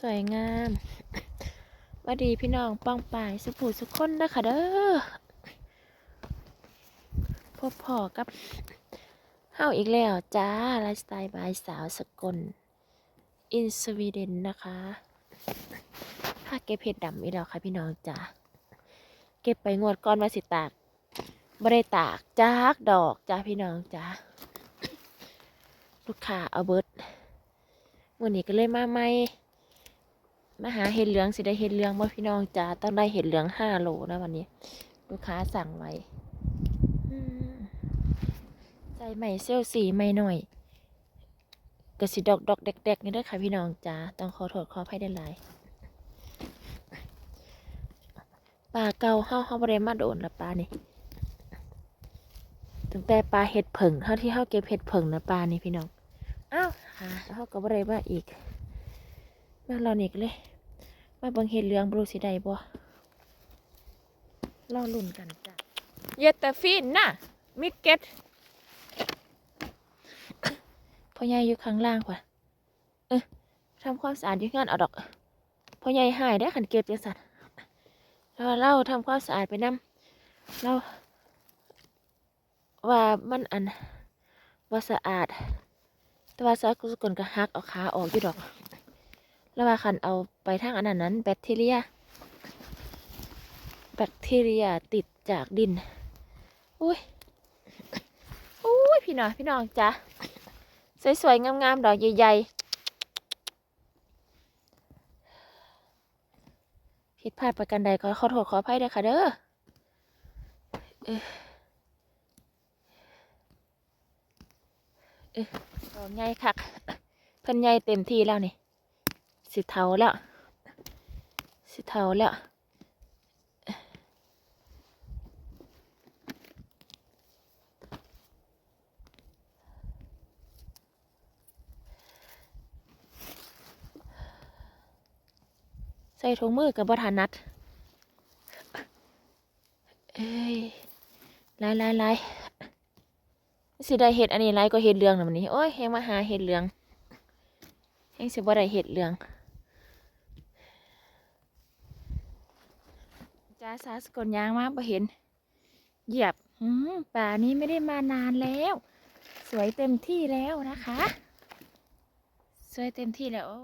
สวยงามว่าดีพี่น้องป้องป่ายสุภูสุขคนเด้อค่ะเด้อพบพ่อกับเฮาอีกแล้วจ้าไลฟ์สไตล์บายสาวสกล อินสวีเดนนะคะถ้าเก็บเห็ดดำอีกแล้วค่ะพี่น้องจ้าเก็บไปงวดก่อนวาสิตากบ่ได้ตากจากดอกจ้าพี่น้องจ้าลูกค้าเอาเบิร์ดวันนี้ก็เลยมาใหม่ มาหาเห็ดเหลืองสิได้เห็ดเหลืองบ่พี่น้องจ้าต้องได้เห็ดเหลืองห้าโลนะวันนี้ ลูกค้าสั่งไว้ใจใหม่เซลสีใหม่หน่อยกระสิดอกดอกเด็กๆนี่ด้วยค่ะพี่น้องจ้าต้องขอโทษขออภัยได้หลายปลาเกาเฮาเฮาบ่ได้มาโดนละปลานี่ตั้งแต่ปลาเห็ดเผิงเท่าที่เฮาเก็บเห็ดเผิงนะปลานี่พี่น้องอ้าวหาเขาก็บ่ได้มาอีกมาเรานี่ก็เลย มาเบังเห็ดเหลืองบรูสิได้บ่รอลุ่นกันจ้ะเยตาฟินน่ะมิกเก็ตพ่อใหญ่อยู่ข้างล่างว่ะเออทำความสะอาดอยู่งานเอาดอกพ่อใหญ่หายได้อขันเก็บจังสันแล้วเล่าทำความสะอาดไปนํเราว่ามันอันว่าสะอาด แต่ว่าซากสกุลก็หักเอาขาออกอยู่ดอก แล้วว่าคันเอาไปทางอันนั้นนั้นแบคทีเรีย แบคทีเรียติดจากดิน อุ้ยอุ้ยพี่น้องพี่น้องจ้ะสวยๆงามๆดอกใหญ่ๆผิดพลาดประการใดก็ขอโทษขออภัยด้วยค่ะเด้อเอ้อเอ้อดอกใหญ่คักเพิ่นใหญ่เต็มที่แล้วนี่ สิเทาแล้วสิเทาแล้วใส่ถุงมือกับบทานัด เอ้ยไล่ไล่ไล่สิได้เห็ดอันนี้ไรก็เห็ดเหลืองนะมันนี้ โอ้ยแหงมาหาเห็ดเหลืองแหงสิบ่ได้เห็ดเหลือง จ้าสาสกลยางมาบ่เห็น เหยียบอืมป่านี้ไม่ได้มานานแล้ว สวยเต็มที่แล้วนะคะ สวยเต็มที่แล้วโอ้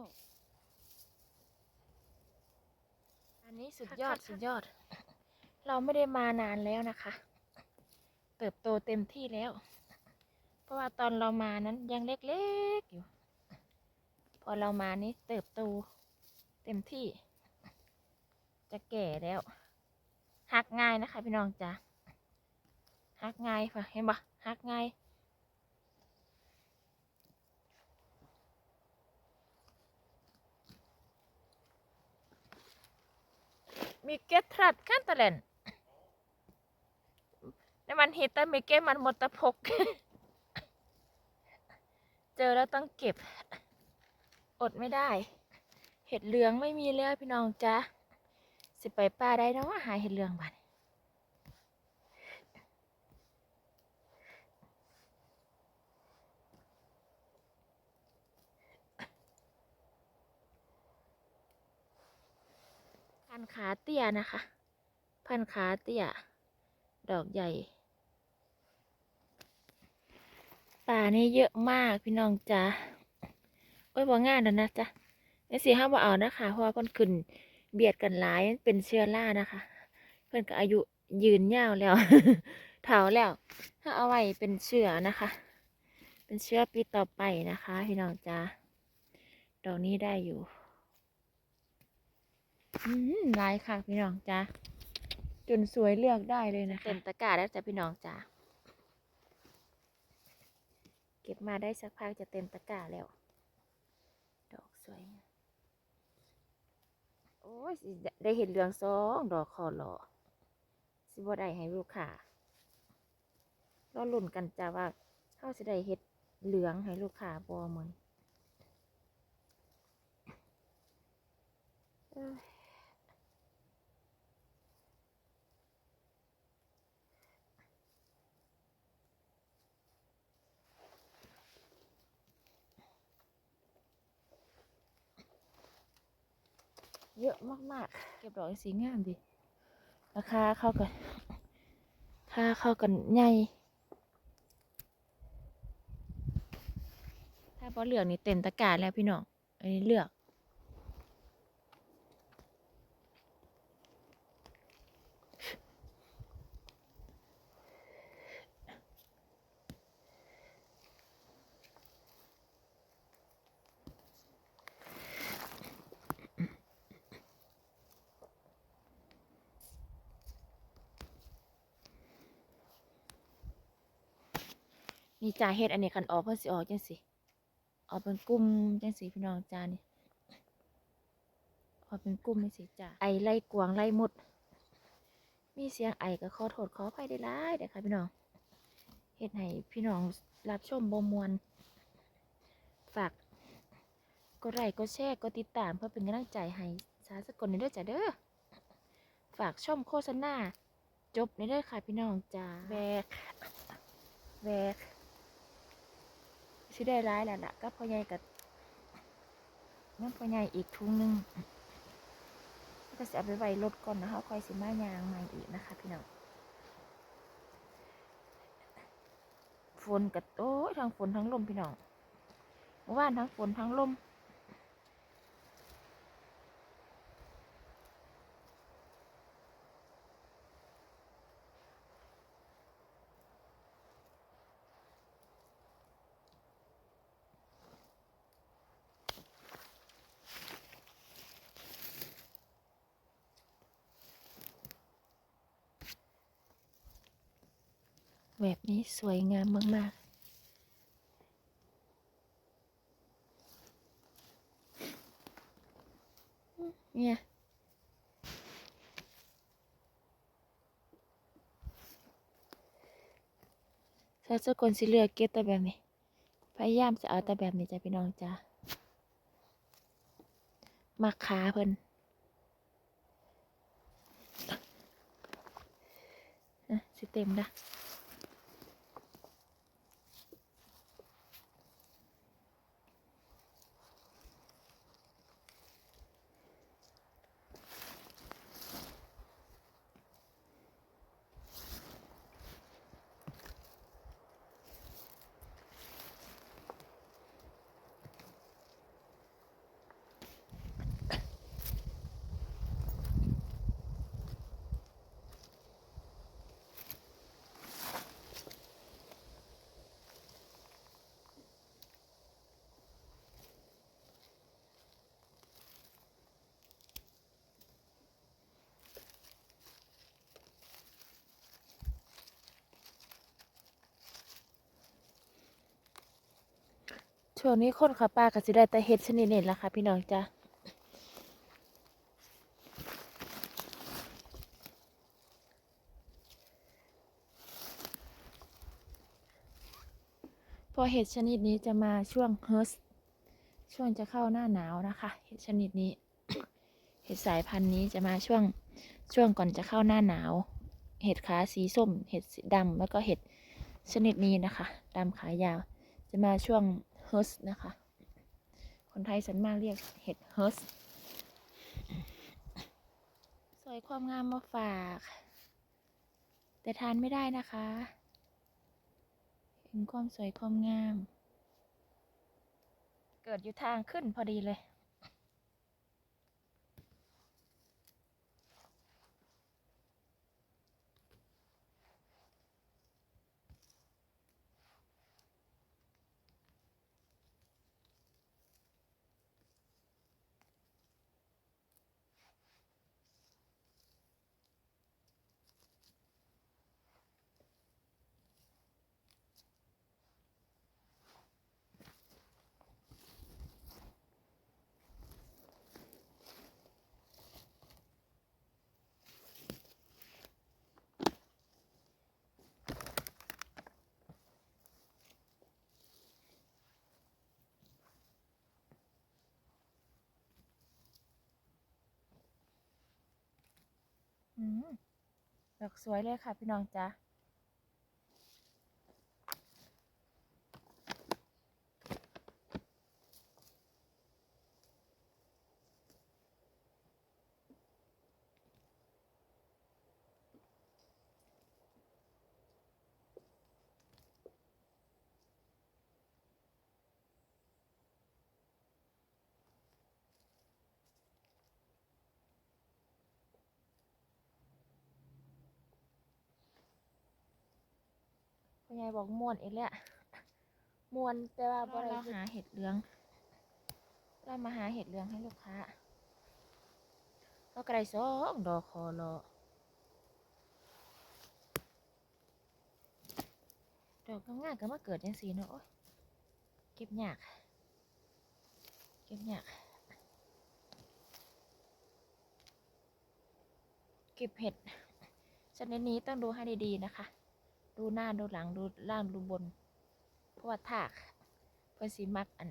อันนี้สุดยอดสุดยอด เราไม่ได้มานานแล้วนะคะ เติบโตเต็มที่แล้ว เพราะว่าตอนเรามานั้นยังเล็กๆอยู่ พอเรามานี้เติบโตเต็มที่ จะแก่แล้ว หักง่ายนะคะ พี่น้องจ้ะหักง่ายค่ะเห็นปะหักง่ายมีเกตทรัดกันตะเลนในมันฮิตแต่มีเกตมันหมดตะพก เจอแล้วต้องเก็บ อดไม่ได้ เห็ดเหลืองไม่มีแล้วพี่น้องจ้ะ สิไปป่าได้เนาะว่าหาเห็ดเหลืองบ้านพันขาเตี้ยนะคะ พันขาเตี้ย ดอกใหญ่ ป่านี่เยอะมากพี่น้องจ้ะโอ้ยบ่ง่ายแล้วนะจ๊ะนี่สิห้าบ่เอานะคะเพราะว่าเพิ่นขึ้น เบียดกันหลายมันเป็นเชื้อรานะคะ เพิ่นก็อายุยืนยาวแล้วเฒ่าแล้ว ถ้าเอาไว้เป็นเชื้อนะคะ เป็นเชื้อปีต่อไปนะคะ พี่น้องจ้าดอกนี้ได้อยู่อืมหลายค่ะพี่น้องจ้าจนสวยเลือกได้เลยนะคะเต็มตะกร้าแล้วจ้ะพี่น้องจ้าเก็บมาได้สักพักจะเต็มตะกร้าแล้ว ดอกสวยงามโอ้ย สิได้เห็นเหลืองสองดอกคอหล่อสิบ่ได้ให้ลูกค้ารอลุ่นกันจ้าว่าเขาสิได้เห็ดเหลืองให้ลูกค้าบ่เหมือ เยเยอะมากๆ เก็บดอกสีงามดีราคาเข้ากันค่าเข้ากันใหญ่ถ้าบอเหลืองนี่เต็มตะกร้าแล้วพี่น้องอันนี้เลือก นี่จ่าเฮ็ดอันนี้คันออกเพื่อสิออกจังสิออกเป็นกลุ่มจังสิพี่น้องจ้านี่ออกเป็นกลุ่มจังสิจ้าไอไล่กวางไล่มด มีเสียงไอก็ขอโทษขออภัยได้หลายเด้อค่ะพี่น้องเฮ็ดให้พี่น้องรับชมบ่มวนฝากกดไลค์กดแชร์กดติดตามเพื่อเป็นกำลังใจให้สาสกลในเด้อจ้าเด้อฝากช่องโฆษณาจบในเด้อค่ะพี่น้องจ้าแบกแวก สิได้ร้ายแล้วล่ะก็พ่อใหญ่กับนั่นพ่อใหญ่อีกทุงหนึงก็จะเอาไปไว้รถก่อนนะคะคอยสิมายางใหม่อีกนะคะ พี่น้องฝนกับโอ้ยทั้งฝนทั้งลมพี่น้องเมื่อวานทั้งฝนทั้งลม สวยงามมาก ๆเนี่ยถ้าเจ้าคนสิเลือกเก็บแต่แบบนี้ พยายามจะเอาแต่แบบนี้จ้ะพี่น้องจ้ามักขาเพิ่นอะสิเต็มนะ ช่วงนี้คนขับปลาก็สิได้แต่เห็ดชนิดนี้แหละค่ะ พี่น้องจ้าพอเห็ดชนิดนี้จะมาช่วงเฮิร์สช่วงจะเข้าหน้าหนาวนะคะ เห็ดชนิดนี้ เห็ดสายพันธุ์นี้จะมาช่วงช่วงก่อนจะเข้าหน้าหนาว เห็ดขาสีส้ม เห็ดสีดำแล้วก็เห็ดชนิดนี้นะคะดำขายาว จะมาช่วง เฮิร์สนะคะ คนไทยสันมากเรียกเห็ดเฮิร์สสวยความงามมาฝาก แต่ทานไม่ได้นะคะเห็นความสวยความงาม เกิดอยู่ทางขึ้นพอดีเลย ดอกสวยเลยค่ะพี่น้องจ๊ะ ยายบอกม่วนอีกแล้วม่วนแต่ว่าบ่ได้หาเห็ดเหลือง เรามาหาเห็ดเหลืองให้ลูกค้าเราก็ได้สองดอกคอรอดอกง่ายๆก็มาเกิดจังสีเนาะโอ๊ยเก็บยาก เก็บยาก เก็บเห็ดชนิดนี้ต้องดูให้ดีๆนะคะ ดูหน้าดูหลังดูล่างดูบน เพราะว่าถากเพื่อสีมักอัน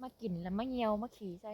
มากินแล้วมาเงียวมาขี่ใส่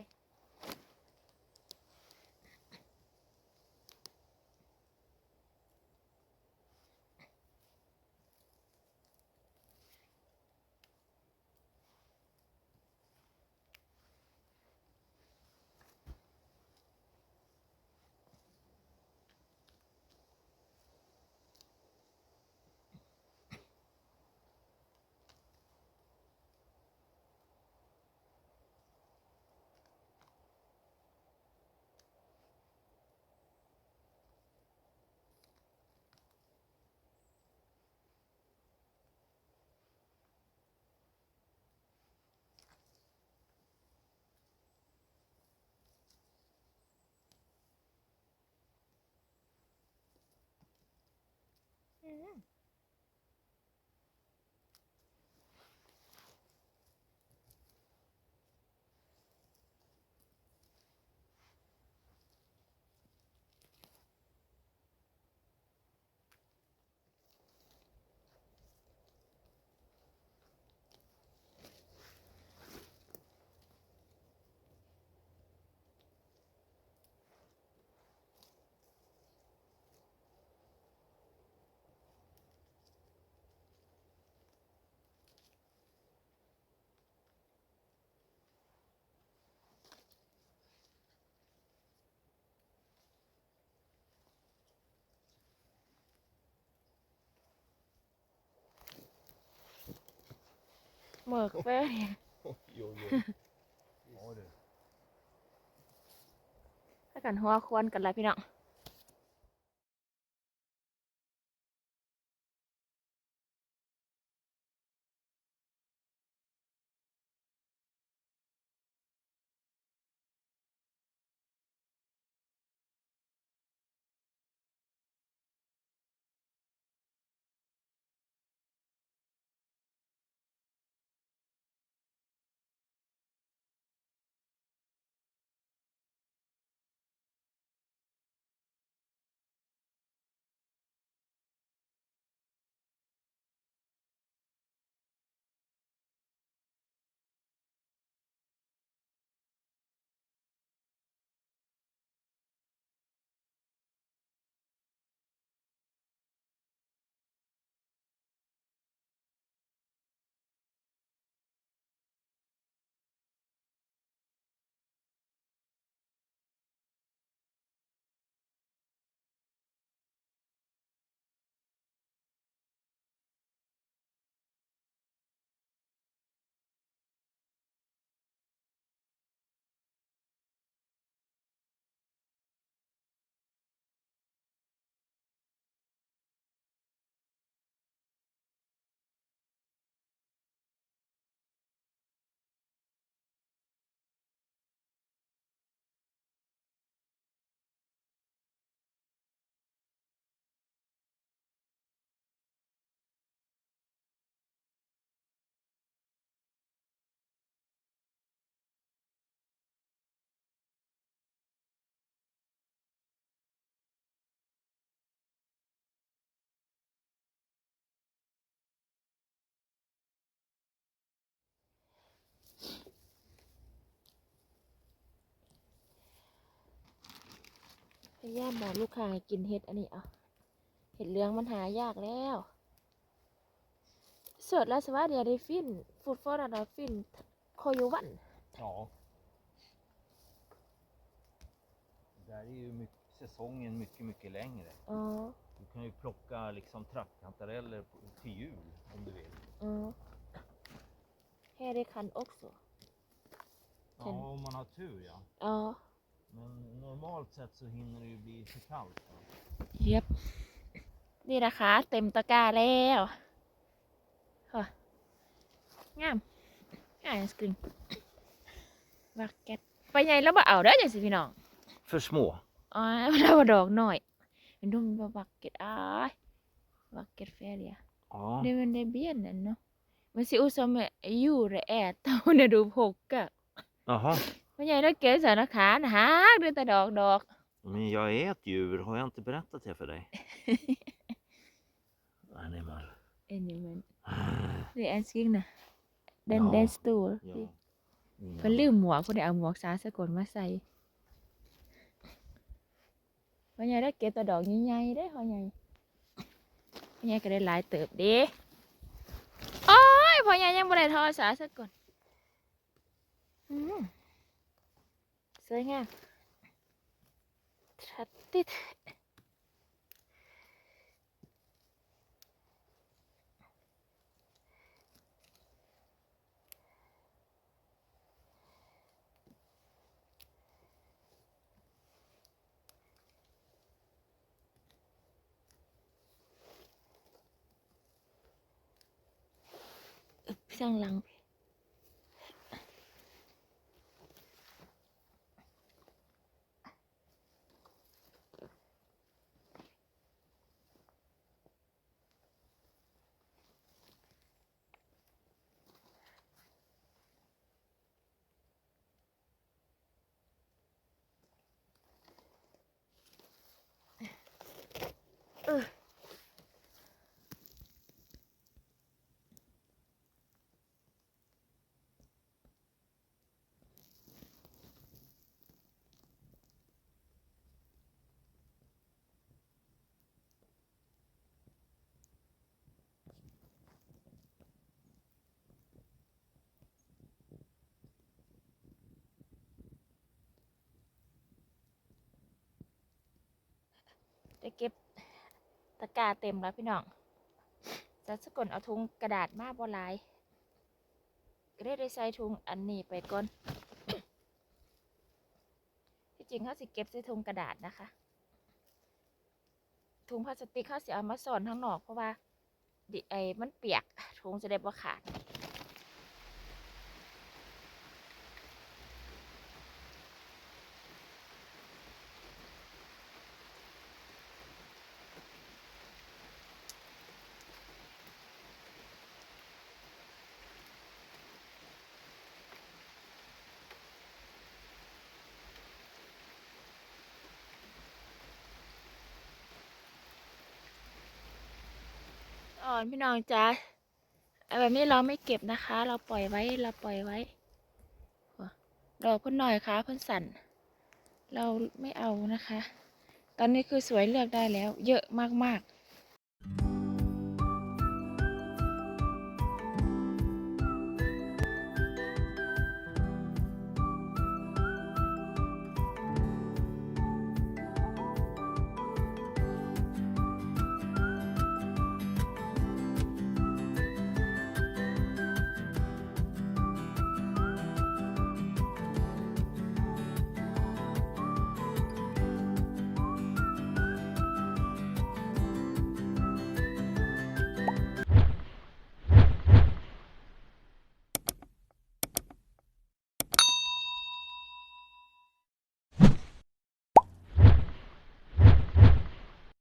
yeah. อืมหมึกเป้เนี่ย Oj, oj, oj. Ja du. ถ้ากันหัวควรกันละพี่น้อง พยายามบอกลูกค้าให้กินเห็ดอันนี้เอาเห็ดเหลืองมันหายากแล้วเสิร์ชแล้วสวัสดีได้ฟินฟูดฟอร์ดาฟินโคยูวัน Ja. Där är ju mycket, säsongen mycket, mycket längre. อ๋อ Du kan ju plocka liksom trattkantareller på- till jul om du vill. อ๋อแค่ได้คันอกสู Ja, Sen- om man har tur ja. อ๋อ Men normalt sett så hinner det ju bli för kallt. va? เย็บนี่นะคะ เต็มตะกร้าแล้ว ค่ะงามงามสกริงวักเก็ตไปใหญ่แล้วบ่เอาเด้อจังสิพี่น้อง För små. อ๋อ เราว่าดอกหน่อยเป็นดุมบ่วักเก็ตอ้ายวักเก็ตแฟเรีย Ja. Det men det blir den no. Men ser ut som djur äter när du plockar. Jaha. ไม่ใช่แล้วเก๋สารขานะฮะดูแต่ดอกดอก Men jag äter djur, har jag inte berättat det för dig? Animal. เอ็นนี่มันเรียนซิงนะเดนเดนสตูล Ja. เพิ่นลืมหมวกเพิ่นได้เอาหมวกสาสกลมาใส่พ่อใหญ่ได้เก็บแต่ดอกใหญ่ๆได้พ่อใหญ่พ่อใหญ่ก็ได้หลายเติบเด้โอ้ยพ่อใหญ่ยังบ่ได้ทอสาสกลอืม สวยงามชัดติดข้าะกร้าเต็มแล้วพี่น้องจะสกลเอาถุงกระดาษมาบ่หลายก็ได้ได้ใส่ถุงอันนี้ไปก่อน ที่จริงเขาสิเก็บใส่ถุงกระดาษนะคะ ถุงพลาสติกเขาสิเอามาสอนข้างนอกเพราะว่าดิไอมันเปียกถุงจะได้บ่ขาด อ่อนพี่น้องจ้าแบบนี้เราไม่เก็บนะคะ เราปล่อยไว้เราปล่อยไว้ดอกเพิ่นหน่อยค่ะเพิ่นสั่น เราไม่เอานะคะ ตอนนี้คือสวยเลือกได้แล้ว เยอะมากๆ